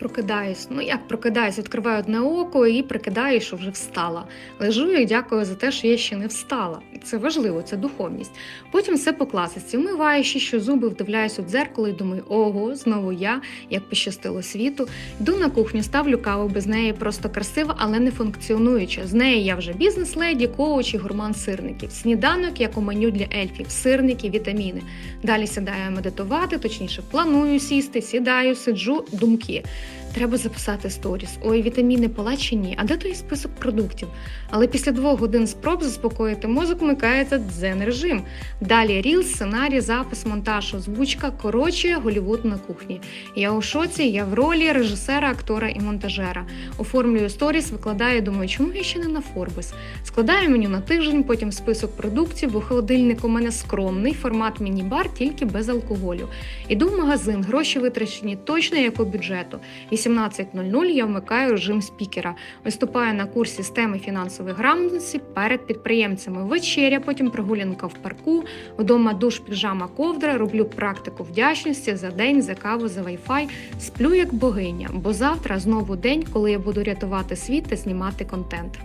Прокидаюсь. Ну як прокидаюсь, відкриваю одне око і прикидаю, що вже встала. Лежу і дякую за те, що я ще не встала. Це важливо, це духовність. Потім все по класиці. Вмиваю що зуби, вдивляюсь у дзеркало і думаю, ого, знову я, як пощастило світу. Йду на кухню, ставлю каву без неї, просто красива, але не функціонуюча. З неї я вже бізнес-леді, коуч і гурман сирників. Сніданок, як у меню для ельфів, сирники, вітаміни. Далі сідаю медитувати, точніше, планую сісти, сідаю, сиджу, думки. Треба записати сторіс. Ой, вітаміни пала ні? А де той список продуктів? Але після двох годин спроб заспокоїти мозок вмикається дзен режим. Далі ріл, сценарій, запис, монтаж, озвучка. Коротше, Голівуд на кухні. Я у шоці, я в ролі режисера, актора і монтажера. Оформлюю сторіс, викладаю, думаю, чому я ще не на Форбес? Складаю меню на тиждень, потім список продуктів, бо холодильник у мене скромний, формат міні-бар, тільки без алкоголю. Іду в магазин, гроші витрачені точно як у бюджету. 18.00 я вмикаю режим спікера. Виступаю на курсі теми фінансової грамотності перед підприємцями. Вечеря, потім прогулянка в парку, вдома душ, піжама, ковдра. Роблю практику вдячності за день, за каву, за вайфай. Сплю як богиня, бо завтра знову день, коли я буду рятувати світ та знімати контент.